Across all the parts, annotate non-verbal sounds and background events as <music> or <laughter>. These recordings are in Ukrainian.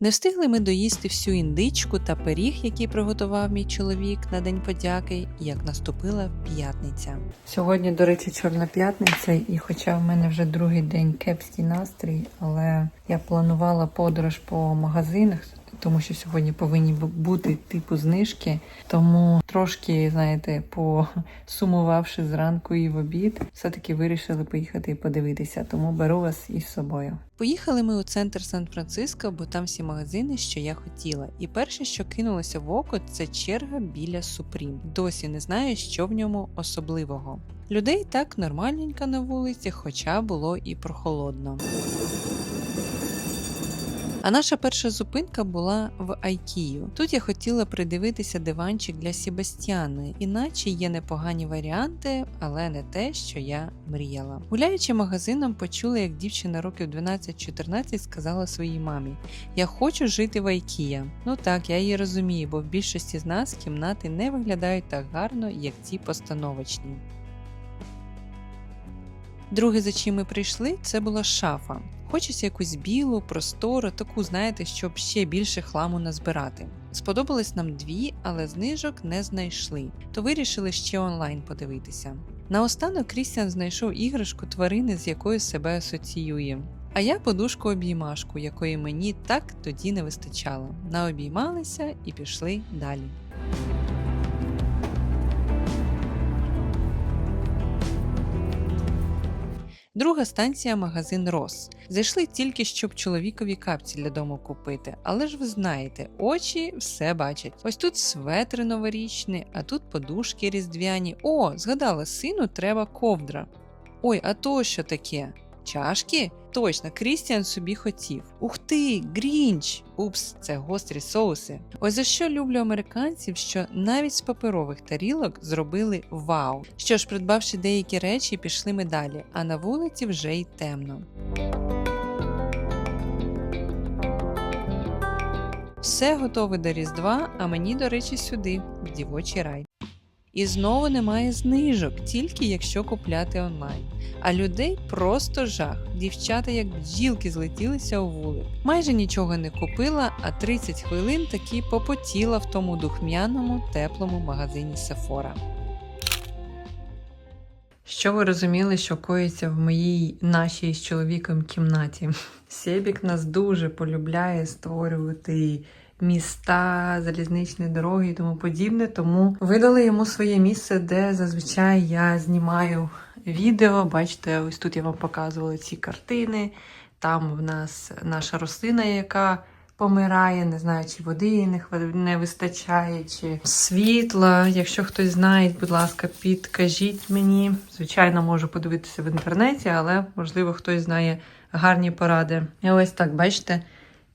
Не встигли ми доїсти всю індичку та пиріг, який приготував мій чоловік на День подяки, як наступила п'ятниця. Сьогодні, до речі, чорна п'ятниця, і хоча в мене вже другий день кепський настрій, але я планувала подорож по магазинах, тому що сьогодні повинні бути типу знижки. Тому трошки, знаєте, посумувавши зранку і в обід, все-таки вирішили поїхати і подивитися. Тому беру вас із собою. Поїхали ми у центр Сан-Франциско, бо там всі магазини, що я хотіла. І перше, що кинулося в око, це черга біля Supreme. Досі не знаю, що в ньому особливого. Людей так нормальненько на вулиці, хоча було і прохолодно. А наша перша зупинка була в Айкію. Тут я хотіла придивитися диванчик для Себастьяни, іначе є непогані варіанти, але не те, що я мріяла. Гуляючи магазином, почула, як дівчина років 12-14 сказала своїй мамі: Я хочу жити в Айкія. Ну так, я її розумію, бо в більшості з нас кімнати не виглядають так гарно, як ці постановочні. Друге, за чим ми прийшли, це була шафа. Хочеться якусь білу, простору, таку, знаєте, щоб ще більше хламу назбирати. Сподобались нам дві, але знижок не знайшли, то вирішили ще онлайн подивитися. Наостанок Крістіан знайшов іграшку тварини, з якою себе асоціює. А я подушку обіймашку, якої мені так тоді не вистачало. Наобіймалися і пішли далі. Друга станція магазин Рос. Зайшли тільки щоб чоловікові капці для дому купити, але ж ви знаєте, очі все бачать. Ось тут светри новорічні, а тут подушки різдвяні. О, згадала, сину треба ковдра. Ой, а то що таке? Чашки? Точно, Крістіан собі хотів. Ух ти, Грінч! Упс, це гострі соуси. Ось за що люблю американців, що навіть з паперових тарілок зробили вау. Що ж, придбавши деякі речі, пішли ми далі, а на вулиці вже й темно. Все готове до Різдва, а мені, до речі, сюди, в дівочий рай. І знову немає знижок, тільки якщо купляти онлайн. А людей просто жах. Дівчата як бджілки злетілися у вулик. Майже нічого не купила, а 30 хвилин таки попотіла в тому духмяному теплому магазині Сефора. Що ви розуміли, що коїться в моїй нашій з чоловіком кімнаті? Себік нас дуже полюбляє створювати міста, залізничні дороги і тому подібне. Тому видали йому своє місце, де зазвичай я знімаю відео. Бачите, ось тут я вам показувала ці картини. Там в нас наша рослина, яка помирає, не знаю, чи води не, вистачає, чи світла. Якщо хтось знає, будь ласка, підкажіть мені. Звичайно, можу подивитися в інтернеті, але можливо хтось знає гарні поради. І ось так, бачите.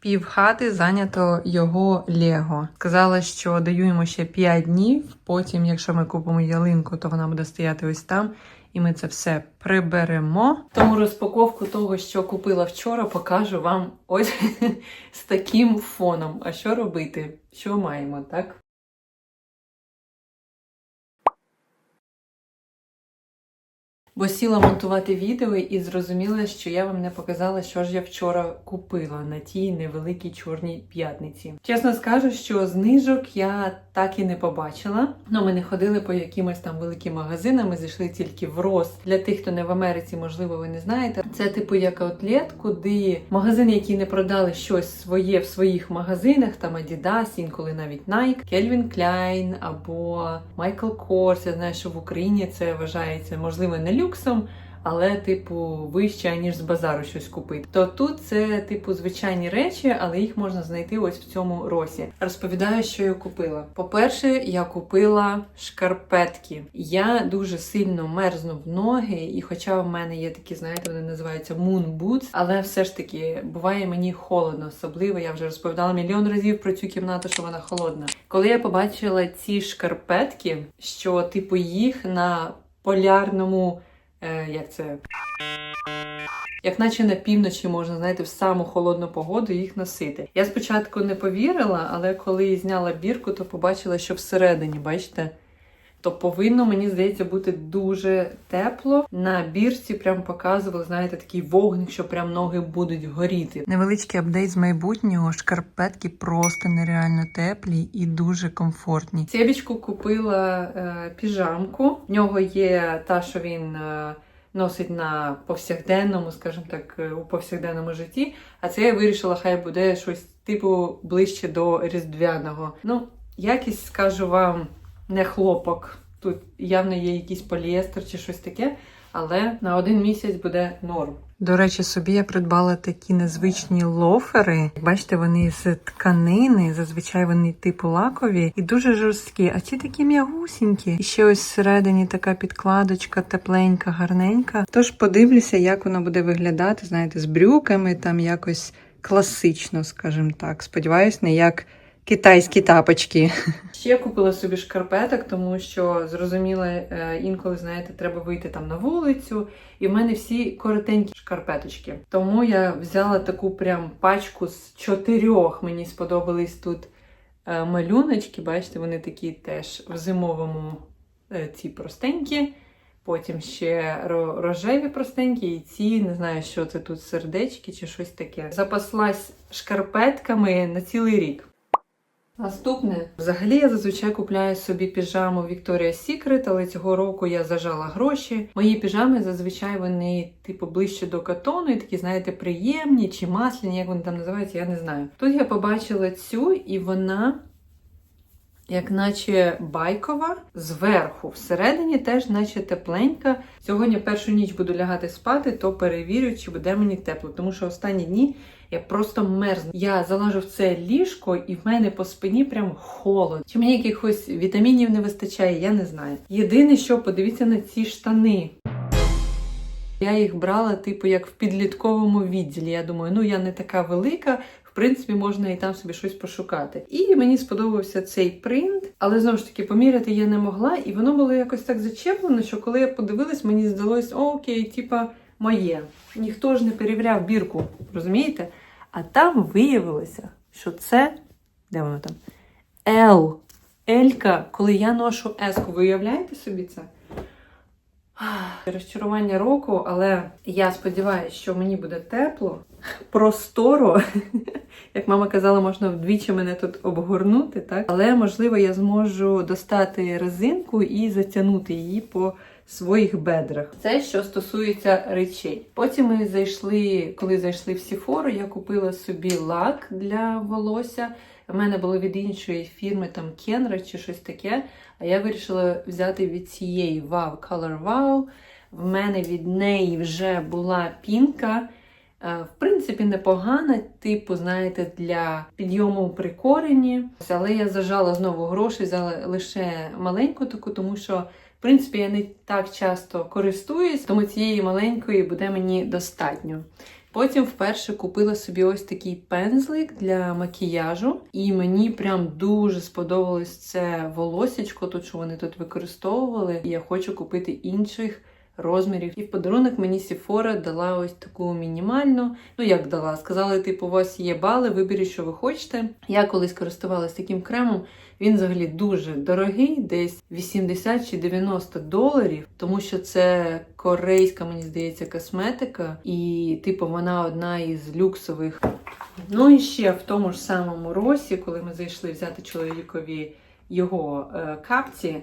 Пів хати зайнято його Лего. Сказала, що даю йому ще 5 днів. Потім, якщо ми купимо ялинку, то вона буде стояти ось там, і ми це все приберемо. Тому розпаковку того, що купила вчора, покажу вам ось <laughs> з таким фоном. А що робити? Що маємо, так? Бо сіла монтувати відео і зрозуміла, що я вам не показала, що ж я вчора купила на тій невеликій чорній п'ятниці. Чесно скажу, що знижок я так і не побачила. Ну, ми не ходили по якимось там великим магазинам, ми зайшли тільки в Рос. Для тих, хто не в Америці, можливо, ви не знаєте. Це типу як аутлет, куди магазини, які не продали щось своє в своїх магазинах, там Adidas, інколи навіть Nike, Calvin Klein або Michael Kors. Я знаю, що в Україні це вважається можливо не люксом. Але, типу, вище, ніж з базару щось купити. То тут це, типу, звичайні речі, але їх можна знайти ось в цьому росі. Розповідаю, що я купила. По-перше, я купила шкарпетки. Я дуже сильно мерзну в ноги, і хоча в мене є такі, знаєте, вони називаються moon boots, але все ж таки буває мені холодно, особливо. Я вже розповідала мільйон разів про цю кімнату, що вона холодна. Коли я побачила ці шкарпетки, що типу їх на полярному. Е, як це? Як наче на півночі можна, знаєте, в саму холодну погоду їх носити. Я спочатку не повірила, але коли зняла бірку, то побачила, що всередині, бачите, то повинно, мені здається, бути дуже тепло. На бірці прям показували, знаєте, такий вогник, що прям ноги будуть горіти. Невеличкий апдейт з майбутнього. Шкарпетки просто нереально теплі і дуже комфортні. Себічку купила е, піжамку. В нього є та, що він. Е, Носить на повсякденному, скажімо так, е, у повсякденному житті. А це я вирішила, хай буде щось типу ближче до різдвяного. Ну, якість скажу вам, не хлопок. Тут явно є якийсь поліестер чи щось таке, але на один місяць буде норм. До речі, собі я придбала такі незвичні лофери. Бачите, вони з тканини, зазвичай вони типу лакові і дуже жорсткі, а ці такі м'ягусінькі. І ще ось всередині така підкладочка, тепленька, гарненька. Тож подивлюся, як воно буде виглядати, знаєте, з брюками, там якось класично, скажімо так. Сподіваюсь, не як китайські тапочки. Ще купила собі шкарпеток, тому що зрозуміла, е, інколи, знаєте, треба вийти там на вулицю, і в мене всі коротенькі шкарпеточки. Тому я взяла таку прям пачку з чотирьох. Мені сподобались тут е, малюночки. Бачите, вони такі теж в зимовому е, ці простенькі. Потім ще рожеві простенькі, і ці, не знаю, що це тут, сердечки чи щось таке. Запаслась шкарпетками на цілий рік. Наступне, взагалі я зазвичай купляю собі піжаму Victoria's Secret, але цього року я зажала гроші. Мої піжами зазвичай вони типу ближче до катону, і такі, знаєте, приємні чи масляні, як вони там називаються, я не знаю. Тут я побачила цю, і вона. Як наче байкова зверху, всередині теж наче тепленька. Сьогодні першу ніч буду лягати спати, то перевірю, чи буде мені тепло. Тому що останні дні я просто мерзну. Я залажу в це ліжко, і в мене по спині прям холод. Чи мені якихось вітамінів не вистачає, я не знаю. Єдине, що подивіться на ці штани. Я їх брала, типу, як в підлітковому відділі. Я думаю, ну я не така велика. В принципі, можна і там собі щось пошукати. І мені сподобався цей принт, але знову ж таки поміряти я не могла, і воно було якось так зачеплено, що коли я подивилась, мені здалось, о, окей, типа моє. Ніхто ж не перевіряв бірку, розумієте? А там виявилося, що це де воно там? L. Елька, коли я ношу еску, ви уявляєте собі це? Розчарування року, але я сподіваюся, що мені буде тепло, просторо. <laughs> Як мама казала, можна вдвічі мене тут обгорнути, так? Але можливо я зможу достати резинку і затягнути її по своїх бедрах. Це що стосується речей. Потім ми зайшли, коли зайшли в Сіфору, я купила собі лак для волосся. У мене було від іншої фірми там Кенра чи щось таке. А я вирішила взяти від цієї Wow Color Wow. В мене від неї вже була пінка. Е, В принципі, непогана, типу, знаєте, для підйому при корені. Але я зажала знову гроші, взяла лише маленьку таку, тому що, в принципі, я не так часто користуюсь, тому цієї маленької буде мені достатньо. Потім вперше купила собі ось такий пензлик для макіяжу, і мені прям дуже сподобалось це волосечко, тут що вони тут використовували. І я хочу купити інших розмірів. І в подарунок мені Сіфора дала ось таку мінімальну. Ну як дала? Сказали, типу, у вас є бали, виберіть, що ви хочете. Я колись користувалась таким кремом. Він взагалі дуже дорогий, десь 80 чи 90 доларів, тому що це корейська, мені здається, косметика, і типу вона одна із люксових. Ну і ще в тому ж самому росі, коли ми зайшли взяти чоловікові його е, капці,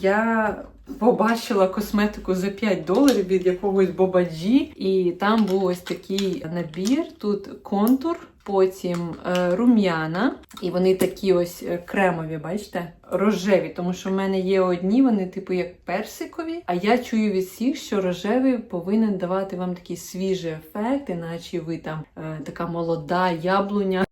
я побачила косметику за 5 доларів від якогось бобаджі, і там був ось такий набір. Тут контур, потім е, рум'яна, і вони такі ось е, кремові, бачите, рожеві, тому що в мене є одні, вони типу як персикові. А я чую від всіх, що рожевий повинен давати вам такий свіжий ефект, іначе ви там е, така молода яблуня.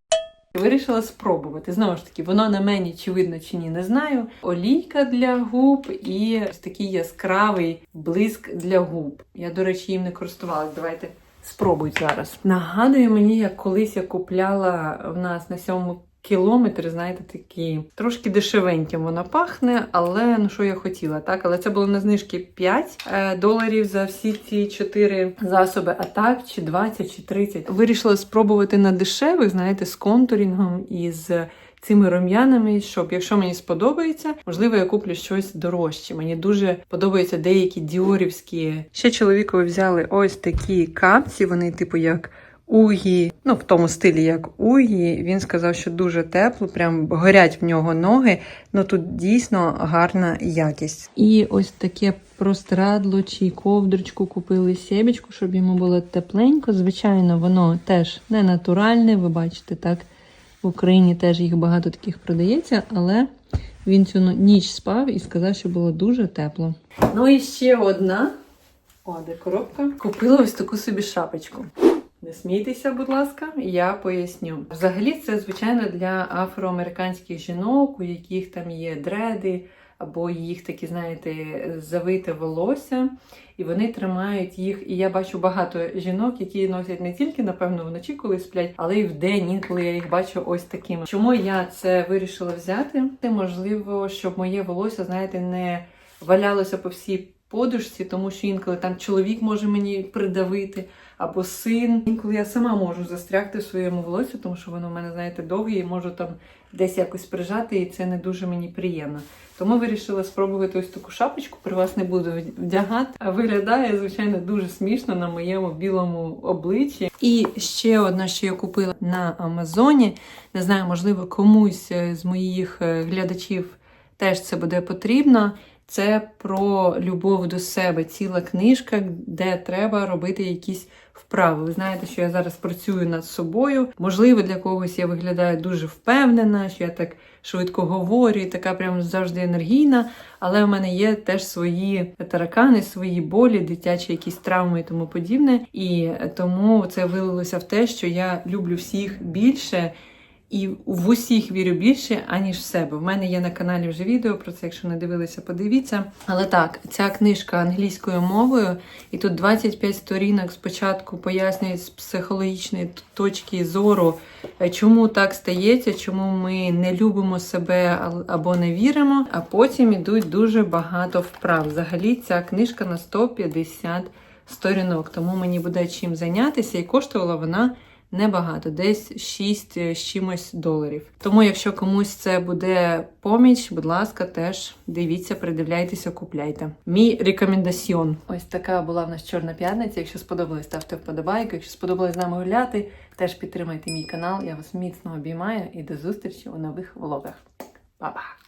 Вирішила спробувати. Знову ж таки, воно на мені чи видно, чи ні, не знаю. Олійка для губ і ось такий яскравий блиск для губ. Я, до речі, їм не користувалась. Давайте спробуй зараз. Нагадує мені, як колись я купляла в нас на сьомому кілометри, знаєте, такі трошки дешевеньким вона пахне, але ну що я хотіла, так? Але це було на знижки 5 е, доларів за всі ці 4 засоби, а так, чи 20, чи 30. Вирішила спробувати на дешевих, знаєте, з контурінгом і з цими рум'янами, щоб якщо мені сподобається, можливо, я куплю щось дорожче. Мені дуже подобаються деякі діорівські. Ще чоловікові взяли ось такі капці, вони, типу, як. Угі, ну в тому стилі, як Угі. Він сказав, що дуже тепло, прям горять в нього ноги. Ну тут дійсно гарна якість. І ось таке простирадло чи ковдрочку купили сєбічку, щоб йому було тепленько. Звичайно, воно теж не натуральне. Ви бачите, так в Україні теж їх багато таких продається, але він цю ніч спав і сказав, що було дуже тепло. Ну і ще одна. О, де коробка. Купила ось таку собі шапочку. Не смійтеся, будь ласка, я поясню. Взагалі, це звичайно для афроамериканських жінок, у яких там є дреди, або їх такі, знаєте, завите волосся, і вони тримають їх. І я бачу багато жінок, які носять не тільки, напевно, вночі, коли сплять, але й вдень, інколи я їх бачу ось такими. Чому я це вирішила взяти? Це можливо, щоб моє волосся, знаєте, не валялося по всій подушці, тому що інколи там чоловік може мені придавити, або син. Інколи я сама можу застрягти в своєму волосі, тому що воно в мене, знаєте, довге, і можу там десь якось прижати, і це не дуже мені приємно. Тому вирішила спробувати ось таку шапочку. При вас не буду вдягати. А виглядає, звичайно, дуже смішно на моєму білому обличчі. І ще одна, що я купила на Амазоні. Не знаю, можливо, комусь е, з моїх е, глядачів теж це буде потрібно. Це про любов до себе, ціла книжка, де треба робити якісь вправи. Ви знаєте, що я зараз працюю над собою. Можливо, для когось я виглядаю дуже впевнена, що я так швидко говорю, і така прям завжди енергійна. Але в мене є теж свої таракани, свої болі, дитячі якісь травми і тому подібне. І тому це вилилося в те, що я люблю всіх більше. І в усіх вірю більше, аніж в себе. В мене є на каналі вже відео про це, якщо не дивилися, подивіться. Але так, ця книжка англійською мовою, і тут 25 сторінок спочатку пояснюють з психологічної точки зору, е, чому так стається, чому ми не любимо себе або не віримо. А потім ідуть дуже багато вправ. Взагалі, ця книжка на 150 сторінок, тому мені буде чим зайнятися, і коштувала вона небагато, десь 6 з чимось доларів. Тому, якщо комусь це буде поміч, будь ласка, теж дивіться, придивляйтеся, купляйте. Мій рекомендаціон. Ось така була в нас чорна п'ятниця. Якщо сподобалось, ставте вподобайку. Якщо сподобалось з нами гуляти, теж підтримайте мій канал. Я вас міцно обіймаю і до зустрічі у нових влогах. Па-па!